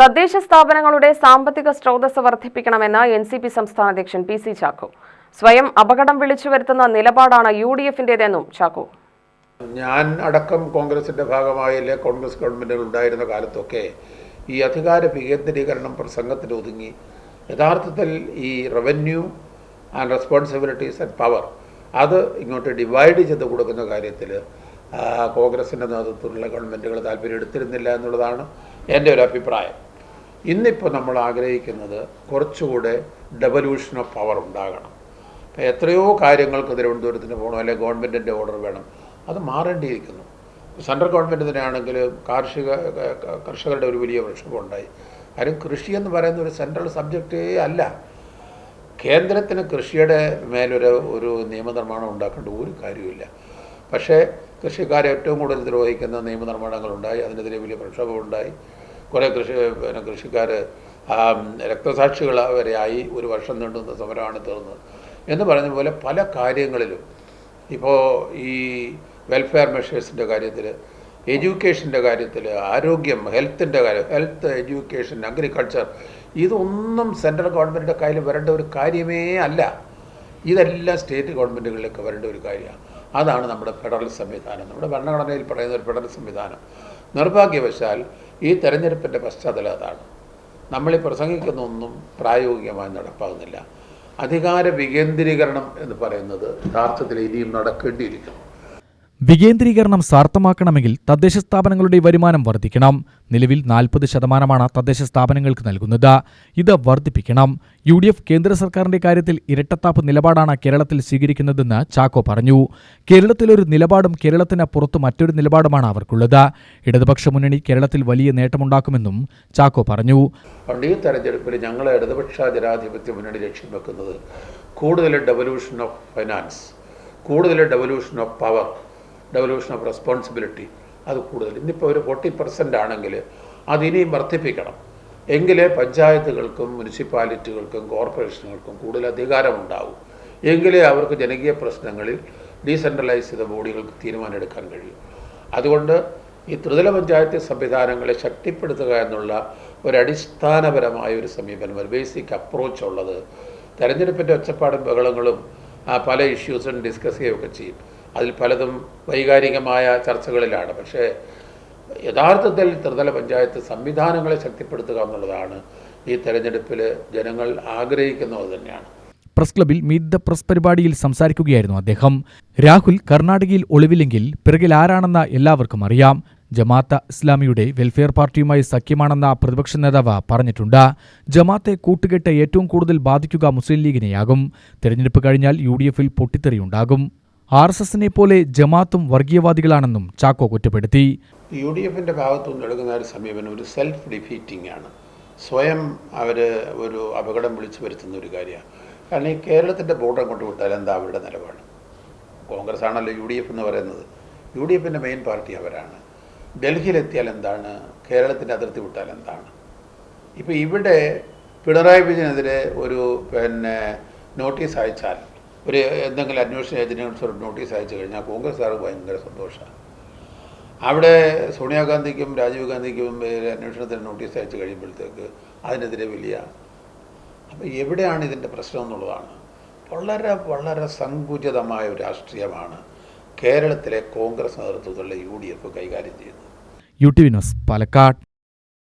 തദ്ദേശ സ്ഥാപനങ്ങളുടെ സാമ്പത്തിക സ്രോതസ് വർദ്ധിപ്പിക്കണമെന്ന് എൻ സി പി സംസ്ഥാന അധ്യക്ഷൻ പി സി ചാക്കോ. സ്വയം അപകടം വിളിച്ചു വരുത്തുന്ന നിലപാടാണ് യു ഡി എഫിന്റേതെന്നും ചാക്കോ. ഞാൻ അടക്കം കോൺഗ്രസിന്റെ ഭാഗമായില്ലേ കോൺഗ്രസ് ഗവൺമെന്റുകൾ ഉണ്ടായിരുന്ന കാലത്തൊക്കെ ഈ അധികാര വികേന്ദ്രീകരണം പ്രസംഗത്തിൽ ഒതുങ്ങി. യഥാർത്ഥത്തിൽ ഈ revenue and responsibilities and power അത് ഇങ്ങോട്ട് ഡിവൈഡ് ചെയ്ത് കൊടുക്കുന്ന കാര്യത്തിൽ കോൺഗ്രസിന്റെ നേതൃത്വത്തിലുള്ള ഗവൺമെന്റുകൾ താല്പര്യം എടുത്തിരുന്നില്ല എന്നുള്ളതാണ് എന്റെ ഒരു അഭിപ്രായം. ഇന്നിപ്പോൾ നമ്മൾ ആഗ്രഹിക്കുന്നത് കുറച്ചുകൂടെ ഡെവല്യൂഷൻ ഓഫ് പവർ ഉണ്ടാകണം. അപ്പോൾ എത്രയോ കാര്യങ്ങൾക്ക് തിരുവനന്തപുരത്തിന് പോകണം അല്ലെങ്കിൽ ഗവൺമെന്റിന്റെ ഓർഡർ വേണം. അത് മാറേണ്ടിയിരിക്കുന്നു. സെൻട്രൽ ഗവൺമെന്റ് തന്നെയാണെങ്കിൽ കാർഷിക കർഷകരുടെ ഒരു വലിയ പ്രക്ഷോഭമുണ്ടായി കാര്യം കൃഷി എന്ന് പറയുന്ന ഒരു സെൻട്രൽ സബ്ജക്റ്റേ അല്ല. കേന്ദ്രത്തിന് കൃഷിയുടെ മേലൊരു ഒരു നിയമനിർമ്മാണം ഉണ്ടാക്കേണ്ട ഒരു കാര്യമില്ല പക്ഷേ കൃഷിക്കാരെ ഏറ്റവും കൂടുതൽ ദ്രോഹിക്കുന്ന നിയമനിർമ്മാണങ്ങളുണ്ടായി. അതിനെതിരെ വലിയ പ്രക്ഷോഭമുണ്ടായി. കുറേ കൃഷി പിന്നെ കൃഷിക്കാർ രക്തസാക്ഷികൾ വരെ ആയി ഒരു വർഷം നീണ്ടുന്ന സമരമാണ് തീർന്നത്. എന്ന് പറഞ്ഞ പോലെ പല കാര്യങ്ങളിലും ഇപ്പോൾ ഈ വെൽഫെയർ മെഷേഴ്സിന്റെ കാര്യത്തിൽ എഡ്യൂക്കേഷന്റെ കാര്യത്തിൽ ആരോഗ്യം ഹെൽത്തിന്റെ കാര്യം ഹെൽത്ത് എഡ്യൂക്കേഷൻ അഗ്രികൾച്ചർ ഇതൊന്നും സെൻട്രൽ ഗവൺമെന്റിന്റെ കയ്യിൽ വരേണ്ട ഒരു കാര്യമേ അല്ല. ഇതെല്ലാം സ്റ്റേറ്റ് ഗവൺമെന്റുകളിലേക്ക് വരേണ്ട ഒരു കാര്യമാണ്. അതാണ് നമ്മുടെ ഫെഡറൽ സംവിധാനം. നമ്മുടെ ഭരണഘടനയിൽ പറയുന്ന ഒരു ഫെഡറൽ സംവിധാനം. നിർഭാഗ്യവശാൽ ഈ തെരഞ്ഞെടുപ്പിന്റെ പശ്ചാത്തലം അതാണ്. നമ്മളീ പ്രസംഗിക്കുന്ന ഒന്നും പ്രായോഗികമായി നടപ്പാകുന്നില്ല. അധികാര വികേന്ദ്രീകരണം എന്ന് പറയുന്നത് യഥാർത്ഥത്തിൽ ഇനിയും നടക്കേണ്ടിയിരിക്കുന്നു. വികേന്ദ്രീകരണം സാർത്ഥമാക്കണമെങ്കിൽ തദ്ദേശ സ്ഥാപനങ്ങളുടെ വരുമാനം വർദ്ധിക്കണം. നിലവിൽ നാൽപ്പത് ശതമാനമാണ് തദ്ദേശ സ്ഥാപനങ്ങൾക്ക് നൽകുന്നത്. ഇത് വർദ്ധിപ്പിക്കണം. യു ഡി എഫ് കേന്ദ്ര സർക്കാരിന്റെ കാര്യത്തിൽ ഇരട്ടത്താപ്പ് നിലപാടാണ് കേരളത്തിൽ സ്വീകരിക്കുന്നതെന്ന് ചാക്കോ പറഞ്ഞു. കേരളത്തിലൊരു നിലപാടും കേരളത്തിന് പുറത്ത് മറ്റൊരു നിലപാടുമാണ് അവർക്കുള്ളത്. ഇടതുപക്ഷ മുന്നണി കേരളത്തിൽ വലിയ നേട്ടമുണ്ടാക്കുമെന്നും ചാക്കോ പറഞ്ഞു. ഈ തെരഞ്ഞെടുപ്പിൽ ഞങ്ങൾ ഇടതുപക്ഷ ജനാധിപത്യ മുന്നണി ലക്ഷ്യം വെക്കുന്നത് കൂടുതൽ ഡെവല്യൂഷൻ ഓഫ് ഫൈനാൻസ് കൂടുതൽ devolution of power devolution of responsibility അത് കൂടുതൽ. ഇന്നിപ്പോൾ ഒരു ഫോർട്ടി പെർസെന്റ് ആണെങ്കിൽ അതിനെയും വർദ്ധിപ്പിക്കണം. എങ്കിലേ പഞ്ചായത്തുകൾക്കും മുനിസിപ്പാലിറ്റികൾക്കും കോർപ്പറേഷനുകൾക്കും കൂടുതൽ അധികാരമുണ്ടാവും. എങ്കിലേ അവർക്ക് ജനകീയ പ്രശ്നങ്ങളിൽ ഡീസെൻട്രലൈസ് ചെയ്ത ബോഡികൾക്ക് തീരുമാനമെടുക്കാൻ കഴിയും. അതുകൊണ്ട് ഈ ത്രിതല പഞ്ചായത്ത് സംവിധാനങ്ങളെ ശക്തിപ്പെടുത്തുക എന്നുള്ള ഒരു അടിസ്ഥാനപരമായ ഒരു സമീപനം ഒരു ബേസിക് അപ്രോച്ച് ഉള്ളത്. തെരഞ്ഞെടുപ്പിന്റെ ഒച്ചപ്പാടും ബഹളങ്ങളും പല ഇഷ്യൂസും ഡിസ്കസ് ചെയ്യുകയൊക്കെ ചെയ്യും. അതിൽ പലതും വൈകാരികമായ ചർച്ചകളിലാണ്. പക്ഷേ യഥാർത്ഥത്തിൽ ത്രിതല പഞ്ചായത്ത് സംവിധാനങ്ങളെ ശക്തിപ്പെടുത്തുക എന്നുള്ളതാണ് ഈ തെരഞ്ഞെടുപ്പിൽ ജനങ്ങൾ ആഗ്രഹിക്കുന്നത് തന്നെയാണ്. പ്രസ് ക്ലബിൽ മീറ്റ് ദ പ്രസ് പരിപാടിയിൽ സംസാരിക്കുകയായിരുന്നു അദ്ദേഹം. രാഹുൽ കർണാടകയിൽ ഒളിവില്ലെങ്കിൽ പിറകിൽ ആരാണെന്ന എല്ലാവർക്കും അറിയാം. ജമാഅത്ത് ഇസ്ലാമിയുടെ വെൽഫെയർ പാർട്ടിയുമായി സഖ്യമാണെന്ന പ്രതിപക്ഷ നേതാവ് പറഞ്ഞിട്ടുണ്ട്. ജമാഅത്തെ കൂട്ടുകെട്ട് ഏറ്റവും കൂടുതൽ ബാധിക്കുക മുസ്ലിം ലീഗിനെയാകും. തെരഞ്ഞെടുപ്പ് കഴിഞ്ഞാൽ യു ഡി എഫിൽ പൊട്ടിത്തെറിയുണ്ടാകും. ആർ എസ് എസിനെ പോലെ ജമാത്തും വർഗീയവാദികളാണെന്നും ചാക്കോ കുറ്റപ്പെടുത്തി. യു ഡി എഫിന്റെ ഭാഗത്തുനിന്ന് എടുക്കുന്ന ഒരു സമീപനം ഒരു സെൽഫ് ഡിഫീറ്റിംഗ് ആണ്. സ്വയം അവർ ഒരു അപകടം വിളിച്ചു വരുത്തുന്ന ഒരു കാര്യമാണ്. കാരണം ഈ കേരളത്തിന്റെ ബോർഡർ കൊണ്ട് വിട്ടാൽ എന്താ അവരുടെ നിലപാട്? കോൺഗ്രസ് ആണല്ലോ യു ഡി എഫ് എന്ന് പറയുന്നത്. യു ഡി എഫിന്റെ മെയിൻ പാർട്ടി അവരാണ്. ഡൽഹിയിലെത്തിയാൽ എന്താണ്? കേരളത്തിന്റെ അതിർത്തി വിട്ടാൽ എന്താണ്? ഇപ്പോൾ ഇവിടെ പിണറായി വിജയനെതിരെ ഒരു പിന്നെ നോട്ടീസ് അയച്ചാൽ ഒരു എന്തെങ്കിലും അന്വേഷണ ഏജൻസികൾ ഒരു നോട്ടീസ് അയച്ചു കഴിഞ്ഞാൽ കോൺഗ്രസ്സുകാർക്ക് ഭയങ്കര സന്തോഷമാണ്. അവിടെ സോണിയാഗാന്ധിക്കും രാജീവ് ഗാന്ധിക്കും അന്വേഷണത്തിന് നോട്ടീസ് അയച്ചു കഴിയുമ്പോഴത്തേക്ക് അതിനെതിരെ വലിയ അപ്പോൾ എവിടെയാണ് ഇതിന്റെ പ്രശ്നം എന്നുള്ളതാണ്. വളരെ വളരെ സങ്കുചിതമായ ഒരു രാഷ്ട്രീയമാണ് കേരളത്തിലെ കോൺഗ്രസ് നേതൃത്വത്തിലുള്ള യു ഡി എഫ് കൈകാര്യം ചെയ്യുന്നത്. യു ടി വിനോസ് പാലക്കാട്.